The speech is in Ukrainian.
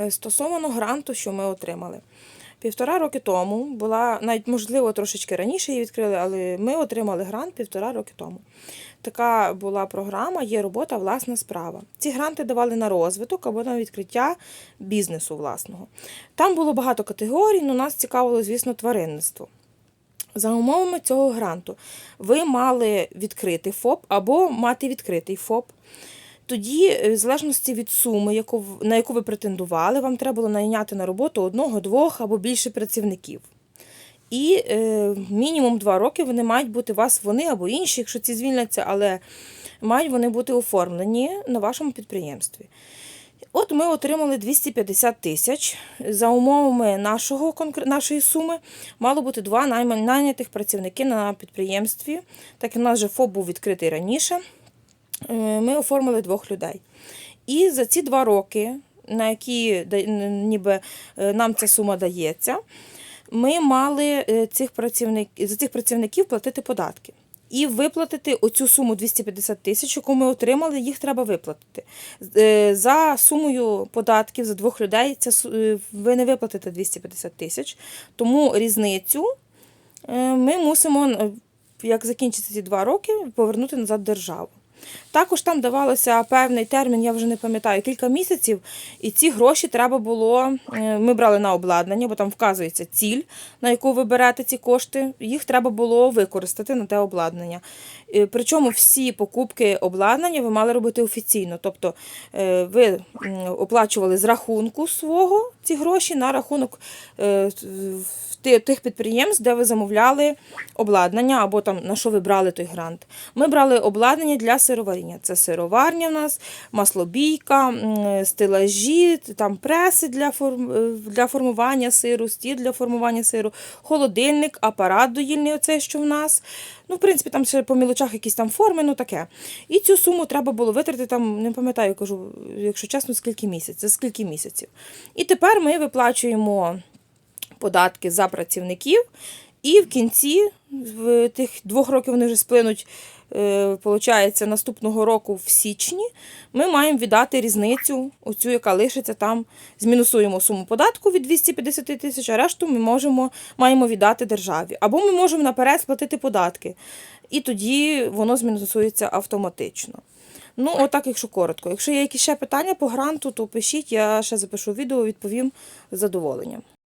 Е, Стосовно гранту, що ми отримали. Півтора роки тому була, навіть можливо, трошечки раніше її відкрили, але ми отримали грант півтора роки тому. Така була програма Є робота, власна справа. Ці гранти давали на розвиток або на відкриття бізнесу власного. Там було багато категорій, але нас цікавило, звісно, тваринництво. За умовами цього гранту ви мали відкрити ФОП або мати відкритий ФОП. Тоді, е, в залежності від суми, на яку ви претендували, вам треба було найняти на роботу одного, двох або більше працівників. І е, мінімум два роки вони мають бути вас вони або інші, якщо ці звільняться, але мають вони бути оформлені на вашому підприємстві. От ми отримали 250 тисяч. За умовами нашого, нашої суми мало бути два найма- найнятих працівники на підприємстві. Так як у нас же ФОП був відкритий раніше. Е, Ми оформили двох людей. І за ці два роки, на які ніби е, нам ця сума дається, ми мали е, цих працівник, за цих працівників платити податки. І виплатити оцю суму 250 тисяч, яку ми отримали, їх треба виплатити. За сумою податків за двох людей ця, е, ви не виплатите 250 тисяч. Тому різницю ми мусимо, як закінчиться ці два роки, повернути назад державу. Також там давалося певний термін, я вже не пам'ятаю, кілька місяців, і ці гроші треба було. е, Ми брали на обладнання, бо там вказується ціль, на яку ви берете ці кошти. Їх треба було використати на те обладнання. Е, Причому всі покупки обладнання ви мали робити офіційно. Тобто е, ви оплачували з рахунку свого ці гроші на рахунок е, тих підприємств, де ви замовляли обладнання або там на що ви брали той грант. Ми брали обладнання для сироваріння. Це сироварня в нас, маслобійка, стелажі, там преси для, е, для формування сиру, стіл для формування сиру, холодильник, апарат доїльний, оцей, що в нас. Ну, в принципі, там ще по мілочах якісь там форми, ну таке. І цю суму треба було витратити там, не пам'ятаю, кажу, якщо чесно, скільки місяців, скільки місяців. І тепер ми виплачуємо податки за працівників. І в кінці в тих двох років вони вже сплинуть, е, получається, наступного року в січні. Ми маємо віддати різницю, оцю, яка лишиться там. Змінусуємо суму податку від 250 тисяч, а решту ми можемо, маємо віддати державі. Або ми можемо наперед сплатити податки. І тоді воно змінусується автоматично. Ну, отак, якщо коротко. Якщо є якісь ще питання по гранту, то пишіть, я ще запишу відео, відповім з задоволенням.